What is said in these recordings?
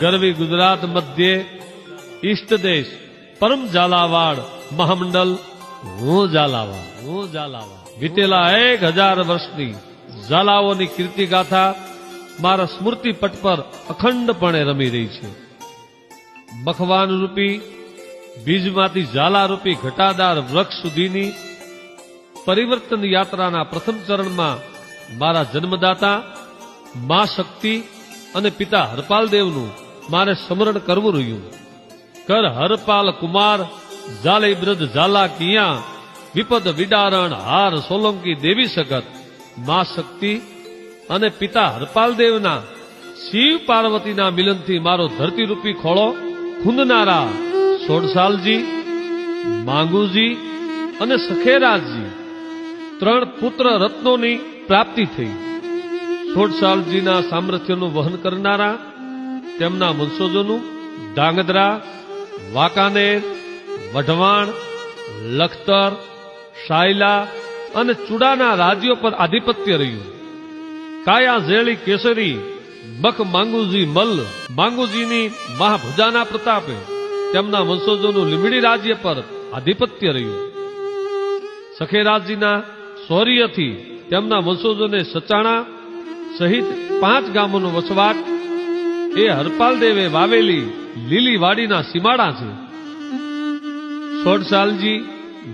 ગરવી ગુજરાત મધ્યે ઈષ્ટ દેશ પરમ ઝાલાવાડ મહામંડળ હું ઝાલાવાડ હું ઝાલાવાડ વીતેલા એક હજાર વર્ષની ઝાલાઓની કીર્તિ ગાથા મારા સ્મૃતિ પટ પર અખંડપણે રમી રહી છે મખવાન રૂપી બીજમાંથી ઝાલા રૂપી ઘટાદાર વૃક્ષ સુધીની પરિવર્તન યાત્રાના પ્રથમ ચરણમાં મારા જન્મદાતા મા શક્તિ અને પિતા હરપાલ દેવનું મારે સ્મરણ કરવું રહ્યું. કર હરપાલ કુમાર ઝાલી બ્રજ ઝાલા કિયા, વિપદ વિડારણ હાર સોલંકી દેવી સગત, મા શક્તિ અને પિતા હરપાલ દેવના શિવ પાર્વતીના મિલનથી મારો ધરતીરૂપી ખોળો ખૂંદનારા સોડસાલજી માંગુજી અને સખેરાજજી, ત્રણ પુત્ર રત્નોની પ્રાપ્તિ થઈ. સોડસાલજીના સામર્થ્યનું વહન કરનારા, તેમના વંશજોનું ડાંગધ્રા, વાંકાનેર, વઢવાણ, લખતર, શાયલા અને ચુડાના રાજ્યો પર આધિપત્ય રહ્યું. કાયા ઝેળી કેસરી, બખ માંગુજી મલ્લ માંગુજીની મહાભુજાના પ્રતાપે તેમના વંશજોનું લીમડી રાજ્ય પર આધિપત્ય રહ્યું. સખેરાજજીના શૌર્યથી તેમના વંશજોને સચાણા સહિત પાંચ ગામોનો વસવાટ. એ હરપાલ દેવે વાવેલી લીલી વાડીના સીમાડા છે. સોડસાલજી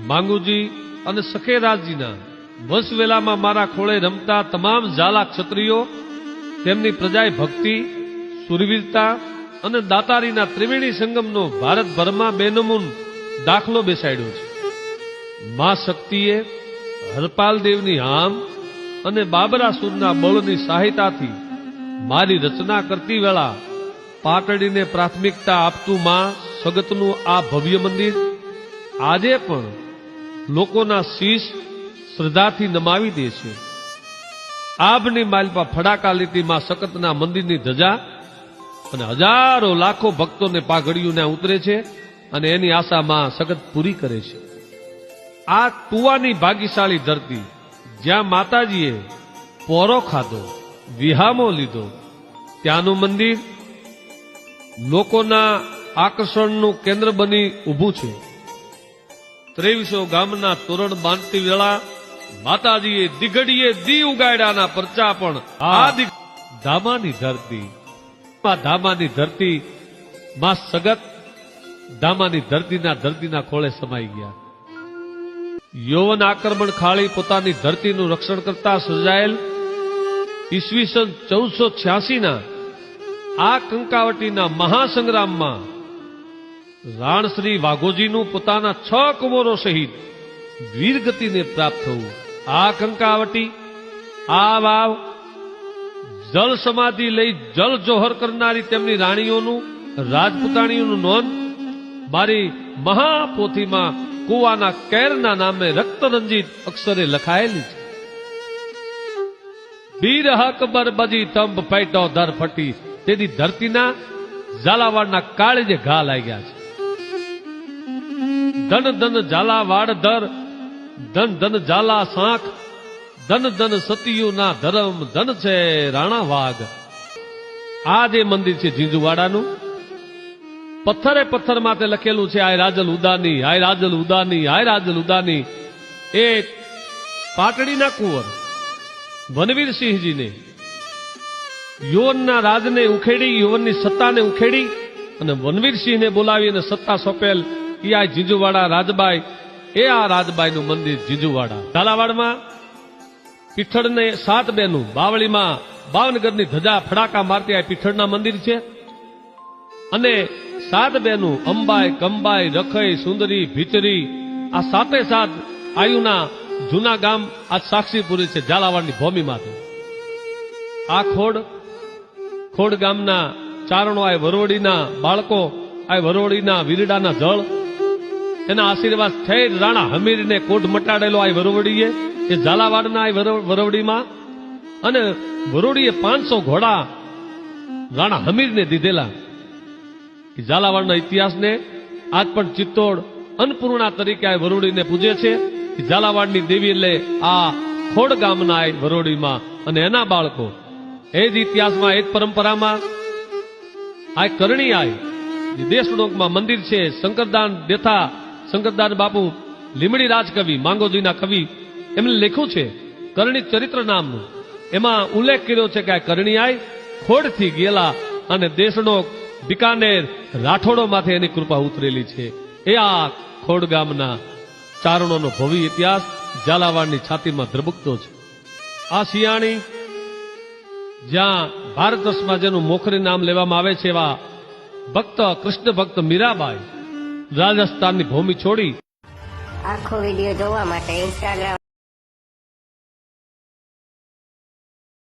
માંગુજી અને સખેરાજજીના વંશવેલામાં મારા ખોળે રમતા તમામ ઝાલા ક્ષત્રિયો, તેમની પ્રજાએ ભક્તિ, સુરવીરતા અને દાતારીના ત્રિવેણી સંગમનો ભારતભરમાં બેનમૂન દાખલો બેસાડ્યો છે. મા શક્તિએ હરપાલ દેવની હામ અને બાબરાસુરના બળની સહાયતાથી મારી રચના કરતી વેળા પાટડીને પ્રાથમિકતા આપતું માં સગતનું આ ભવ્ય મંદિર આજે પણ લોકોના શીશ શ્રદ્ધાથી નમાવી દે છે. આભની માલપા ફડાકા લીટી માં સકતના મંદિરની ધજા અને હજારો લાખો ભક્તોને પાઘડીઓને ઉતરે છે અને એની આશા માં સગત પૂરી કરે છે. આ કુવાની ભાગ્યશાળી ધરતી જ્યાં માતાજીએ પોરો ખાધો વિહામો લીધો ત્યાંનું મંદિર લોકોના આકર્ષણનું કેન્દ્ર બની ઊભું છે. ત્રેવીસો ગામના તોરણ બાંધતી વેળા માતાજીએ દિગડીએ દી ઉગાડ્યાના પરચા પણ આ ધામાની ધરતી. ધામાની ધરતી માં સગત ધામાની ધરતીના ધરતીના ખોળે સમાઈ ગયા. યૌવન આક્રમણ ખાળી પોતાની ધરતીનું રક્ષણ કરતા સર્જાયેલ ઈસવીસન ચૌદસો છ્યાસીના આ કંકાવટીના મહાસંગ્રામમાં રાણશ્રી વાઘોજીનું પોતાના છ કુંવરો સહિત વીરગતિને પ્રાપ્ત થવું. આ કંકાવટી, આ વાવ જલ સમાધિ લઈ જલ જોહર કરનારી તેમની રાણીઓનું, રાજપુતાણીઓનું નોંધ મારી મહાપોથીમાં કુવાના કેરના નામે રક્તરંજિત અક્ષરે લખાયેલી છે. બીર અકબર બજી તંબ પૈટો દર ફટી. તેથી ધરતીના ઝાલાવાડના કાળજે ઘા લાગ્યા છે. ધન ધન ઝાલાવાડ દર ધન ધન ઝાલા સાંખ, ધન ધન સતીયુના ધરમ ધન છે રાણા વાઘ આ જે મંદિર છે ઝીંઝુવાડાનું પથ્થરે પથ્થર માથે લખેલું છે, આય રાજલ ઉદાની, આય રાજલ ઉદાની, આય રાજલ ઉદાની. એ પાટડીના કુંવર વનવીરસિંહજીને યુવનના રાજને ઉખેડી, યુવનની સત્તાને ઉખેડી અને વનવીરસિંહને બોલાવી અને સત્તા સોંપેલ, એ આ જીજુવાડા રાજબાઈ, એ આ રાજબાઈનું મંદિર જીજુવાડા. ઝાલાવાડમાં પીઠળને સાત બેનું બાવળીમાં ભાવનગરની ધજા ફડાકા મારતી આ પીઠળના મંદિર છે. અને સાત બેનું અંબાઈ કંબાઈ રખઈ, સુંદરી, ભીતરી, આ સાતે સાત આયુના જૂના ગામ આ સાક્ષીપુરી છે, ઝાલાવાડની ભૂમિમાંથી. આ ખોડ ખોડ ગામના ચારણો આ વરોડીના બાળકો આ વરોડીના વીરડાના જળ, એના આશીર્વાદ થઈ રાણા હમીરને કોટ મટાડેલો આ વરોડીએ એ ઝાલાવાડના આ વરોડીમાં અને વરોડીએ પાંચસો ઘોડા રાણા હમીરને દીધેલા. ઝાલાવાડના ઇતિહાસને આજ પણ ચિત્તોડ અન્નપૂર્ણા તરીકે આ વરોડીને પૂજે છે ઝાલાવાડની દેવી એટલે આ ખોડ ગામના આ વરોડીમાં અને એના બાળકો. એ જ ઇતિહાસમાં, એ જ પરંપરામાં આ કરણી આય, જે દેશડોકમાં મંદિર છે, શંકરદાન દેથા, શંકરદાન બાપુ, લીમડી રાજકવિ માંગોજીના કવિ, એમને લખ્યું છે, કરણી ચરિત્ર નામનું. એમાં ઉલ્લેખ કર્યો છે કે આ કરણી આય ખોડથી ગયેલા અને દેશડોક બિકાનેર રાઠોડો એની કૃપા ઉતરેલી છે. એ આ ખોડ ગામના ચારણોનો ભવ્ય ઇતિહાસ ઝાલાવાડની છાતીમાં ધ્રબકતો છે. આ શિયાળી જ્યાં ભારત વર્ષમાં જેનું મોખરી નામ લેવામાં આવે છે એવા ભક્ત, કૃષ્ણ ભક્ત મીરાબાઈ રાજસ્થાનની ભૂમિ છોડી આખો વીડિયો જોવા માટે ઇન્સ્ટાગ્રામ